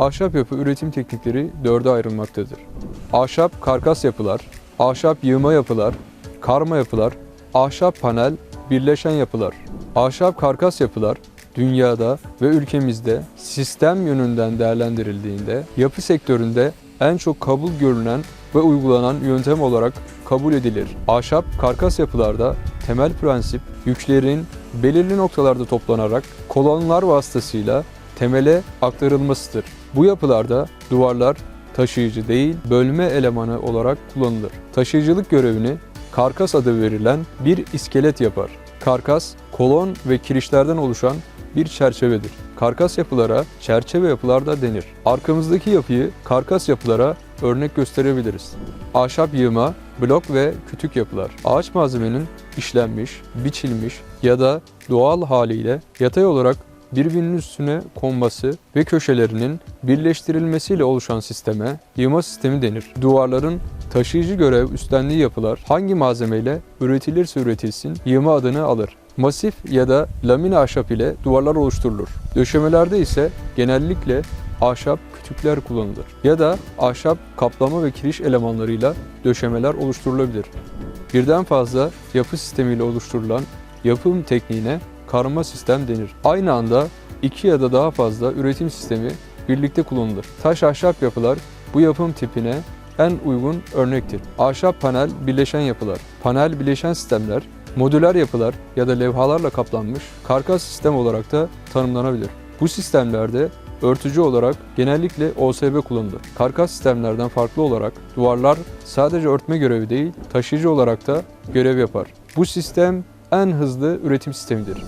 Ahşap yapı üretim teknikleri dörde ayrılmaktadır. Ahşap karkas yapılar, ahşap yığma yapılar, karma yapılar, ahşap panel, birleşen yapılar. Ahşap karkas yapılar dünyada ve ülkemizde sistem yönünden değerlendirildiğinde yapı sektöründe en çok kabul görülen ve uygulanan yöntem olarak kabul edilir. Ahşap karkas yapılarda temel prensip yüklerin belirli noktalarda toplanarak kolonlar vasıtasıyla temele aktarılmasıdır. Bu yapılarda duvarlar taşıyıcı değil, bölme elemanı olarak kullanılır. Taşıyıcılık görevini karkas adı verilen bir iskelet yapar. Karkas, kolon ve kirişlerden oluşan bir çerçevedir. Karkas yapılara çerçeve yapılar da denir. Arkamızdaki yapıyı karkas yapılara örnek gösterebiliriz. Ahşap yığma, blok ve kütük yapılar. Ağaç malzemenin işlenmiş, biçilmiş ya da doğal haliyle yatay olarak birbirinin üstüne konması ve köşelerinin birleştirilmesiyle oluşan sisteme yığma sistemi denir. Duvarların taşıyıcı görev üstlendiği yapılar hangi malzemeyle üretilirse üretilsin yığma adını alır. Masif ya da lamine ahşap ile duvarlar oluşturulur. Döşemelerde ise genellikle ahşap kütükler kullanılır. Ya da ahşap kaplama ve kiriş elemanlarıyla döşemeler oluşturulabilir. Birden fazla yapı sistemiyle oluşturulan yapım tekniğine karma sistem denir. Aynı anda iki ya da daha fazla üretim sistemi birlikte kullanılır. Taş ahşap yapılar bu yapım tipine en uygun örnektir. Ahşap panel bileşen yapılar. Panel bileşen sistemler modüler yapılar ya da levhalarla kaplanmış karkas sistem olarak da tanımlanabilir. Bu sistemlerde örtücü olarak genellikle OSB kullanılır. Karkas sistemlerden farklı olarak duvarlar sadece örtme görevi değil, taşıyıcı olarak da görev yapar. Bu sistem en hızlı üretim sistemidir.